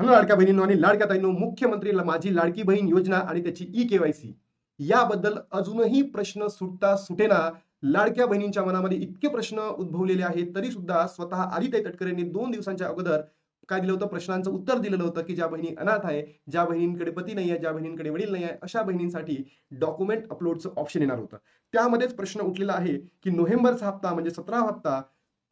Hello लाडक्या बहिणींनो आणि लाडक्या ताईंनो मुख्यमंत्री माझी लाडकी बहीण योजना आणि त्याची ई केवायसी याबद्दल अजूनही प्रश्न सुटता सुटेना लाडक्या बहिणींच्या मनामध्ये इतके प्रश्न उद्भवलेले आहेत तरी सुद्धा स्वतः आदित्य तटकरेंनी दोन दिवसांच्या अगोदर काय दिलं होतं? प्रश्नांचं उत्तर दिलेलं होतं की ज्या बहिणी अनाथ आहे ज्या बहिणींकडे पती नाही आहे ज्या बहिणींकडे वडील नाही आहे अशा बहिणींसाठी डॉक्युमेंट अपलोडचं ऑप्शन येणार होतं. त्यामध्येच प्रश्न उठलेला आहे की नोव्हेंबरचा हप्ता म्हणजे सतरा हप्ता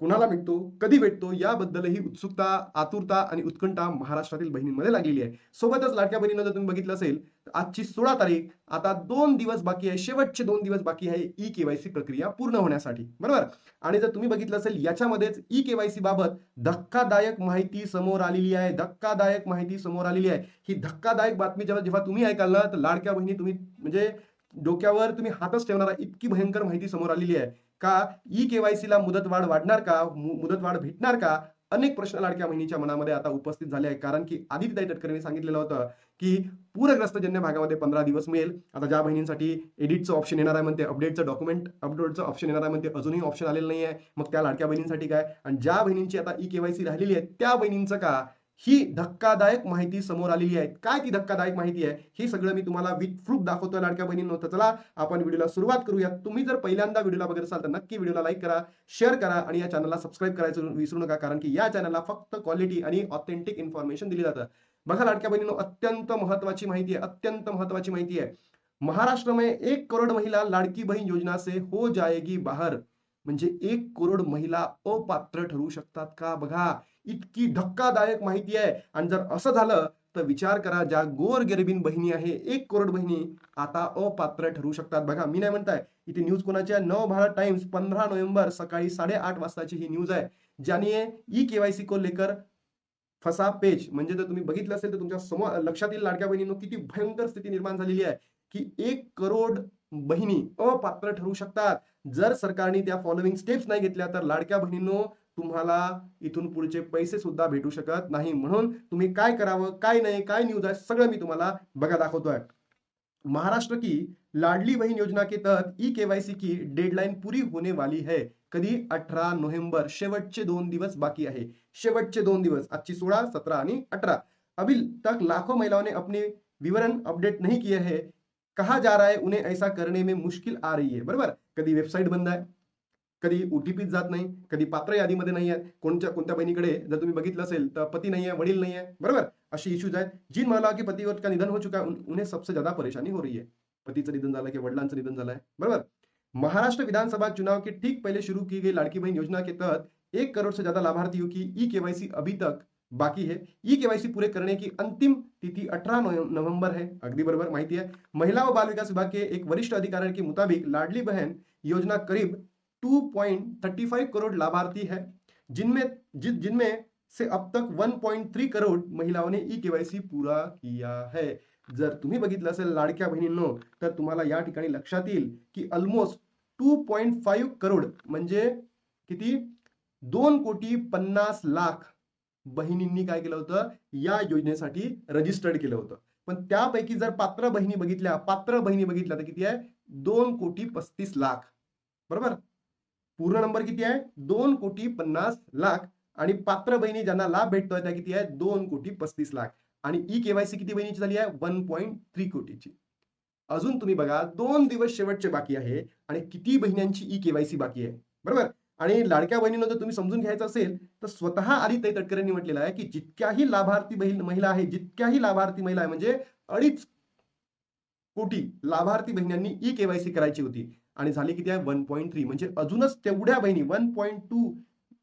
कुणाला भेटतो कधी भेटतो याबद्दलही उत्सुकता आतुरता आणि उत्कंठा महाराष्ट्रातील बहिणींमध्ये लागलेली आहे. सोबतच लाडक्या बहिणीनं जर तुम्ही बघितलं असेल तर आजची सोळा तारीख आता दोन दिवस बाकी आहे शेवटचे दोन दिवस बाकी आहे ई केवायसी प्रक्रिया पूर्ण होण्यासाठी. बरोबर? आणि जर तुम्ही बघितलं असेल याच्यामध्येच ई केवायसी बाबत धक्कादायक माहिती समोर आलेली आहे धक्कादायक माहिती समोर आलेली आहे. ही धक्कादायक बातमी जेव्हा जेव्हा तुम्ही ऐकाल ना तर लाडक्या बहिणी तुम्ही म्हणजे डोक्यावर तुम्ही हातच ठेवणारा इतकी भयंकर माहिती समोर आलेली आहे. का ई केवायसी ला मुदतवाढ वाढणार का? मुदतवाढ भेटणार का? अनेक प्रश्न लाडक्या बहिणीच्या मनामध्ये आता उपस्थित झाले आहे कारण की आदित्य तटकरेंनी सांगितलेलं होतं की पूरग्रस्त जन्य भागामध्ये पंधरा दिवस मिळेल. आता ज्या बहिणींसाठी एडिटचं ऑप्शन येणार आहे म्हणते अपडेटचं डॉक्युमेंट अपलोडचं ऑप्शन येणार आहे म्हणते अजूनही ऑप्शन आलेलं नाही आहे मग त्या लाडक्या बहिणींसाठी काय? आणि ज्या बहिणींची आता ई केवायसी राहिलेली आहे त्या बहिणींचं का? ही धक्कादायक माहिती समोर आलेली आहे. काय ती धक्कादायक माहिती आहे? हे सगळं मी तुम्हाला विथ प्रूफ दाखवतोय लाडक्या बहिणींनो. तर चला आपण व्हिडिओला सुरुवात करूया तुम्ही जर पहिल्यांदा व्हिडिओला बघत असाल तर नक्की व्हिडिओला लाईक करा शेअर करा आणि या चॅनलला सबस्क्राईब करायचं विसरू नका. कारण की या चॅनलला फक्त क्वालिटी आणि ऑथेंटिक इन्फॉर्मेशन दिली जातं. बघा लाडक्या बहिणींनो अत्यंत महत्वाची माहिती आहे. अत्यंत महत्वाची माहिती आहे. महाराष्ट्र में एक करोड महिला लाडकी बहीण योजना से हो जाएगी बाहर. म्हणजे एक करोड महिला अपात्र ठरू शकतात का? बघा. इतकी धक्कादायक माहिती आहे. आणि जर असं झालं तर विचार करा ज्या गोर गरिबीन बहिणी आहे एक करोड बहिणी आता अपात्र ठरू शकतात. बघा मी नाही म्हणताय इथे न्यूज कोणाच्या नव भारत टाइम्स पंधरा नोव्हेंबर सकाळी साडेआठ वाजताची ही न्यूज आहे. ज्याने ई केवायसी को लेकर फसा पेज म्हणजे जर तुम्ही बघितलं असेल तर तुमच्यासमोर लक्षात येईल लाडक्या बहिणींनो किती भयंकर स्थिती निर्माण झालेली आहे. की एक करोड बहिणी अपात्र ठरू शकतात. जर सरकारने त्या फॉलोइंग स्टेप्स नाही घेतल्या तर लाडक्या बहिणींनो तुम्हाला इथून पुढचे पैसे सुद्धा भेटू शकत नाही. म्हणून तुम्ही काय करावं काय नाही काय न्यूज आहे सगळं मी तुम्हाला बघा दाखवतोय. महाराष्ट्र की लाडली बहन योजना के तहत ई केवायसी की डेडलाइन पूरी होने वाली है. कधी? अठरा नोव्हेंबर शेवटचे दोन दिवस बाकी आहे. शेवटचे दोन दिवस आजची सोळा सतरा आणि अठरा. अभी तक लाखों महिलाओं ने अपने विवरण अपडेट नहीं किए है. कहा जा रहा है? उन्हें ऐसा करने में मुश्किल आ रही है. बरोबर? कधी वेबसाईट बंद आहे कधी ओटीपीत जात नाही कधी पात्र यादीमध्ये नाही आहेत कोणत्या कोणत्या बहिणीकडे जर तुम्ही बघितलं असेल तर पती नाही आहे वडील नाही आहे बरोबर? अशी इश्यूज आहेत. जिन महिलाओं की पति का निधन हो चुका उन- उन्हें सबसे ज्यादा परेशानी हो रही है. पतीचं निधन झालं किंवा वडिलांचं निधन झालंय बरोबर? महाराष्ट्र विधानसभा चुनाव के ठीक पहले शुरू की गई लाड़की बहन योजना के तहत एक करोड़ से ज्यादा लाभार्थियों की ई केवाईसी अभी तक बाकी है। ई केवाईसी पूरे करने की अंतिम तिथि 18 नव- नवंबर है। अगदी बरोबर माहिती है। महिला व बाल विकास विभाग के एक वरिष्ठ अधिकारी के मुताबिक लाडली बहन योजना करीब 2.35 करोड़ लाभार्थी है जिनमें जिन जिनमें से अब तक 1.3 करोड़ महिलाओं ने ई केवायसी पूरा किया है। जर तुम्ही बघितलं असेल लाडक्या बहिणींनो तर तुम्हाला या ठिकाणी लक्षात येईल की almost two point five crore म्हणजे किती? दोन कोटी पन्नास लाख बहिणींनी काय केलं होतं? या योजनेसाठी रजिस्टर्ड केलं होतं. पण त्यापैकी जर पात्र बहिणी बघितल्या पात्र बहिणी बघितल्या तर किती आहे? दोन कोटी पस्तीस लाख. बरोबर? पूर्ण नंबर किती आहे? दोन कोटी पन्नास लाख. आणि पात्र बहिणी ज्यांना लाभ भेटतोय त्या किती आहे? दोन कोटी पस्तीस लाख. आणि ई केवायसी किती बहिणीची झाली आहे? वन पॉईंट थ्री कोटीची. अजून तुम्ही बघा दोन दिवस शेवटचे बाकी आहे आणि किती बहिण्यांची ई केवायसी बाकी आहे? बरोबर? आणि लाडक्या बहिणीनं जर तुम्ही समजून घ्यायचं असेल तर स्वतः आदित्य तटकरेंनी म्हटलेलं आहे की जितक्याही लाभार्थी बहीण महिला आहे जितक्याही लाभार्थी महिला आहे म्हणजे अडीच कोटी लाभार्थी बहिण्यांनी ई केवायसी करायची होती. आणि झाली किती आहे? वन पॉईंट थ्री म्हणजे अजूनच तेवढ्या बहिणी वन पॉईंट टू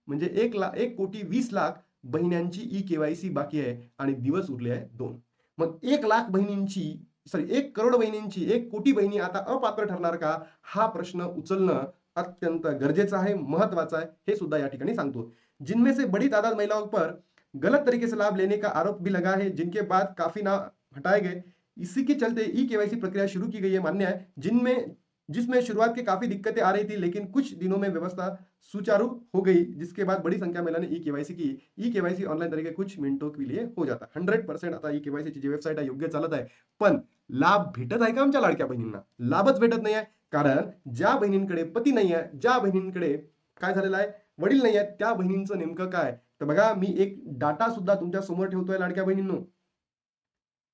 म्हणजे एक लाख एक कोटी वीस लाख बहिण्यांची ई केवायसी बाकी आहे आणि दिवस उरले आहे दोन. मग एक लाख बहिणींची सॉरी एक करोड बहिणींची एक कोटी बहिणी आता अपात्र ठरणार का? हा प्रश्न उचलणं अत्यंत गरजेचं आहे महत्वाचं आहे हे सुद्धा या ठिकाणी सांगतो. जिनमें से बड़ी तादाद महिलाओं पर गलत तरीके से लाभ लेने का आरोप भी लगा है जिनके बाद काफी नाम हटाए गए। इसी के चलते ई केवाईसी प्रक्रिया शुरू की गई है मान्य है। जिनमें जिसमें शुरुआत की काफ़ी दिक्कतें आ रही थी, लेकिन कुछ दिनों में व्यवस्था सुचारू हो गई, जिसके बाद बड़ी संख्या में ई केवायसी की। ई केवायसी ऑनलाईन तरीके कुछ मिनिटों के लिए हो जाता। हंड्रेड पर्सेंट आता ई केवायसीची जी वेबसाईट आहे योग्य चालत आहे पण लाभ भेटत आहे का आमच्या लाडक्या बहिणींना? लाभच भेटत नाही आहे कारण ज्या बहिणींकडे पती नाही आहे ज्या बहिणींकडे काय झालेलं आहे, वडील नाही आहेत त्या बहिणींचं नेमकं काय? तर बघा, मी एक डाटा सुद्धा तुमच्या समोर लाडक्या बहिणींनो.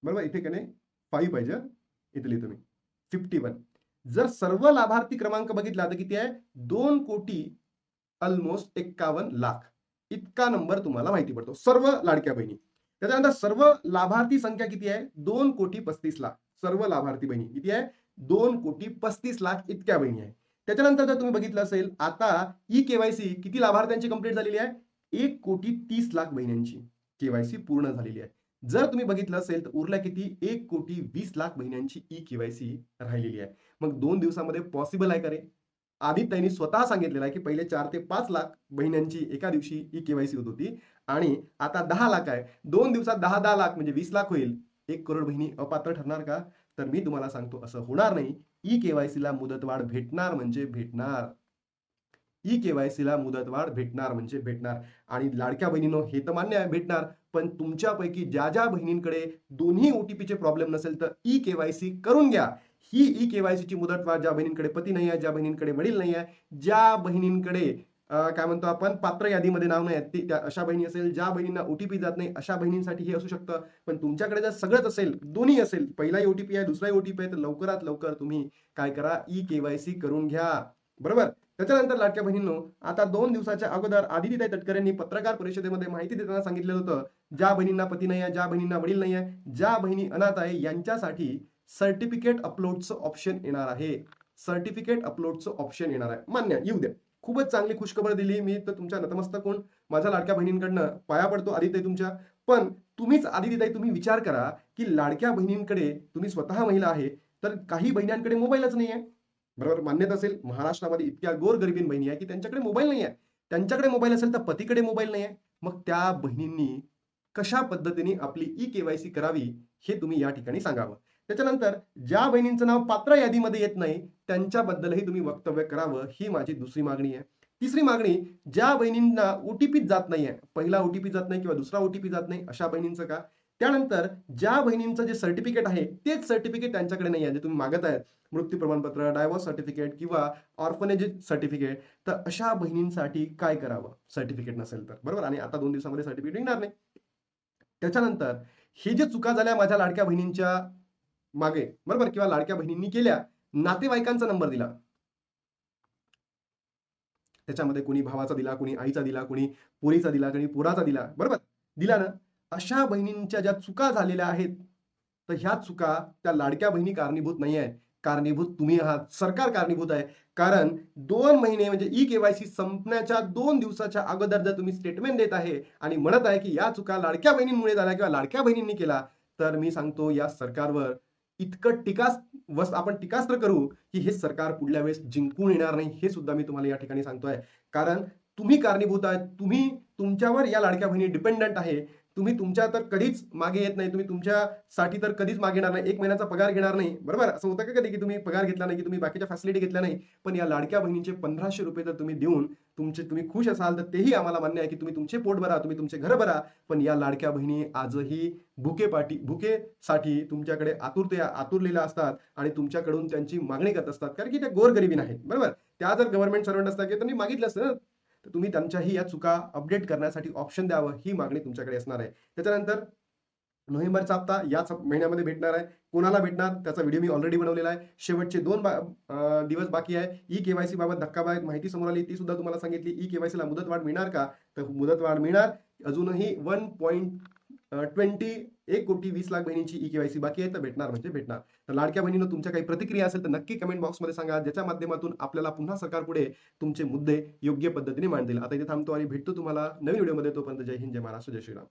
बरोबर? इथे का नाही फाईव्ह पाहिजे, हं? इथे लिहितो फिफ्टी वन जर सर्व लाभार्थी क्रमांक बघितला तर किती आहे? दोन कोटी ऑलमोस्ट एक्कावन्न लाख. इतका नंबर तुम्हाला माहिती पडतो. सर्व लाडक्या बहिणी. त्याच्यानंतर सर्व लाभार्थी संख्या किती आहे? दोन कोटी पस्तीस लाख. सर्व लाभार्थी बहिणी. किती आहे? दोन कोटी पस्तीस लाख इतक्या बहिणी आहे. त्याच्यानंतर जर तुम्ही बघितलं असेल आता ई केवायसी किती लाभार्थ्यांची कंप्लीट झालेली आहे? एक कोटी तीस लाख बहिण्यांची केवायसी पूर्ण झालेली आहे. जर तुम्ही बघितलं असेल तर उरल्या किती? एक कोटी वीस लाख बहिण्यांची ई केवायसी राहिलेली आहे. मग दोन दिवसामध्ये पॉसिबल आहे का रे? आदित्यने स्वतः सांगितलेलं आहे की पहिले चार ते पाच लाख बहिण्यांची एका दिवशी ई केवायसी होत होती. आणि आता दहा लाख आहे. दोन दिवसात दहा दहा लाख म्हणजे वीस लाख होईल. एक करोड बहिणी अपात्र ठरणार का? तर मी तुम्हाला सांगतो असं होणार नाही. ई केवायसीला मुदतवाढ भेटणार म्हणजे भेटणार. ई केवायसीला मुदतवाढ भेटणार म्हणजे भेटणार. आणि लाडक्या बहिणीनो हे तर मान्य आहे भेटणार. पण तुमच्यापैकी ज्या ज्या बहिणींकडे दोन्ही ओटीपीचे प्रॉब्लेम नसेल तर ई केवायसी करून घ्या. ही ई केवायसीची मुदतवाढ ज्या बहिणींकडे पती नाही आहे ज्या बहिणींकडे वडील नाही आहे ज्या बहिणींकडे काय म्हणतो आपण पात्र यादीमध्ये नाव नाही आहे ते त्या अशा बहिणी असेल ज्या बहिणींना ओटीपी जात नाही अशा बहिणींसाठी हे असू शकतं. पण तुमच्याकडे जर सगळंच असेल दोन्ही असेल पहिलाही ओटीपी आहे दुसराही ओटीपी आहे तर लवकरात लवकर तुम्ही काय करा ई केवायसी करून घ्या. बरोबर? त्याच्यानंतर लाडक्या बहिणींनो आता दोन दिवसाच्या अगोदर आदितीताई तटकरे यांनी पत्रकार परिषदेमध्ये माहिती देताना सांगितलेलं होतं ज्या बहिणींना पती नाही आहे ज्या बहिणींना वडील नाही आहे ज्या बहिणी अनाथ आहे यांच्यासाठी सर्टिफिकेट अपलोडचं ऑप्शन येणार आहे. सर्टिफिकेट अपलोडचं ऑप्शन येणार आहे. मान्य येऊ द्या. खूपच चांगली खुशखबर दिली मी. तर तुमच्या नतमस्तक कोण माझ्या लाडक्या बहिणींकडनं पाया पडतो आदिताई तुमच्या. पण तुम्हीच आदित्य तुम्ही विचार करा की लाडक्या बहिणींकडे तुम्ही स्वतः महिला आहे तर काही बहिण्यांकडे मोबाईलच नाही आहे बरोबर? मान्यता असेल महाराष्ट्रामध्ये इतक्या गोरगरिबीन बहिणी आहे की त्यांच्याकडे मोबाईल नाही आहे त्यांच्याकडे मोबाईल असेल तर पतीकडे मोबाईल नाही आहे मग त्या बहिणींनी कशा पद्धतीने आपली ई केवायसी करावी हे तुम्ही या ठिकाणी सांगावं. त्याच्यानंतर ज्या बहिणींचं नाव पात्र यादीमध्ये येत नाही त्यांच्याबद्दलही तुम्ही वक्तव्य करावं ही माझी दुसरी मागणी आहे. तिसरी मागणी ज्या बहिणींना ओटीपी जात नाहीये पहिला ओटीपी जात नाही किंवा दुसरा ओटीपी जात नाही अशा बहिणींचं का? त्यानंतर ज्या बहिणींचं जे सर्टिफिकेट आहे तेच सर्टिफिकेट त्यांच्याकडे नाही आहे जे तुम्ही मागत आहेत. मृत्यू प्रमाणपत्र डायव्हर्स सर्टिफिकेट किंवा ऑर्फनेज सर्टिफिकेट तर अशा बहिणींसाठी काय करावं? सर्टिफिकेट नसेल तर. बरोबर? आणि आता दोन दिवसामध्ये सर्टिफिकेट निघणार नाही. त्याच्यानंतर हे जे चुका झाल्या माझ्या लाडक्या बहिणींच्या मागे बरोबर? किंवा लाडक्या बहिणींनी केल्या नातेवाईकांचा नंबर दिला. त्याच्यामध्ये कोणी भावाचा दिला कोणी आईचा दिला कोणी पोरीचा दिला कोणी पोराचा दिला बरोबर? दिला ना? अशा बहिणींच्या ज्या चुका झालेल्या आहेत तर ह्या चुका त्या लाडक्या बहिणी कारणीभूत नाही आहेत कारणीभूत तुम्ही आहात. सरकार कारणीभूत आहे. कारण दोन महिने म्हणजे ई केवायसी संपण्याच्या दोन दिवसाच्या अगोदर जर तुम्ही स्टेटमेंट देत आहे आणि म्हणत आहे की या चुका लाडक्या बहिणींमुळे झाल्या किंवा लाडक्या बहिणींनी केला तर मी सांगतो या सरकारवर इतकं टीकास वस आपण टीकास्त्र करू की हे सरकार पुढल्या वेळेस जिंकून येणार नाही हे सुद्धा मी तुम्हाला या ठिकाणी सांगतोय. कारण तुम्ही कारणीभूत आहात तुम्ही तुमच्यावर या लाडक्या बहिणी डिपेंडंट आहे. तुम्ही तुमच्या तर कधीच मागे येत नाही तुम्ही तुमच्यासाठी तर कधीच मागे येणार नाही. एक महिन्याचा पगार घेणार नाही. बरोबर? असं होतं का कधी की तुम्ही पगार घेतला नाही की तुम्ही बाकीच्या फॅसिलिटी घेतल्या नाही? पण या लाडक्या बहिणीचे पंधराशे रुपये जर तुम्ही देऊन तुमचे तुम्ही खुश असाल तर तेही आम्हाला मान्य आहे की तुम्ही तुमचे पोट भरा तुम्ही तुमचे घर भरा. पण या लाडक्या बहिणी आजही भुके पाठी भुकेसाठी तुमच्याकडे आतुरते आतुरलेल्या असतात आणि तुमच्याकडून त्यांची मागणी करत असतात. कारण की त्या गोरगरिबी नाहीत. बरोबर? त्या जर गव्हर्नमेंट सर्वंट असतात की त्यांनी मागितलं असतं तर तुम्ही त्यांच्याही या चुका अपडेट करण्यासाठी ऑप्शन द्यावं ही मागणी तुमच्याकडे असणार आहे. त्याच्यानंतर नोव्हेंबरचा हप्ता याच महिन्यामध्ये भेटणार आहे. कोणाला भेटणार त्याचा व्हिडिओ मी ऑलरेडी बनवलेला आहे. शेवटचे दोन बा- दिवस बाकी आहे. ई केवायसी बाबत धक्काबाहेर माहिती समोर आली ती सुद्धा तुम्हाला सांगितली. ई केवायसीला मुदतवाढ मिळणार का? तर मुदतवाढ मिळणार. अजूनही वन पॉईंट ट्वेंटी एक कोटी वीस लाख बहिणींची ई केवायसी बाकी आहे तर भेटणार म्हणजे भेटणार. तर लाडक्या बहिणीनं तुमच्या काही प्रतिक्रिया असेल तर नक्की कमेंट बॉक्समध्ये सांगा. ज्याच्या माध्यमातून आपल्याला पुन्हा सरकारपुढे तुमचे मुद्दे योग्य पद्धतीने मांडतील. आता इथे थांबतो आणि भेटतो तुम्हाला नवीन व्हिडिओमध्ये तोपर्यंत जय हिंद जय महाराष्ट्र जय श्रीराम.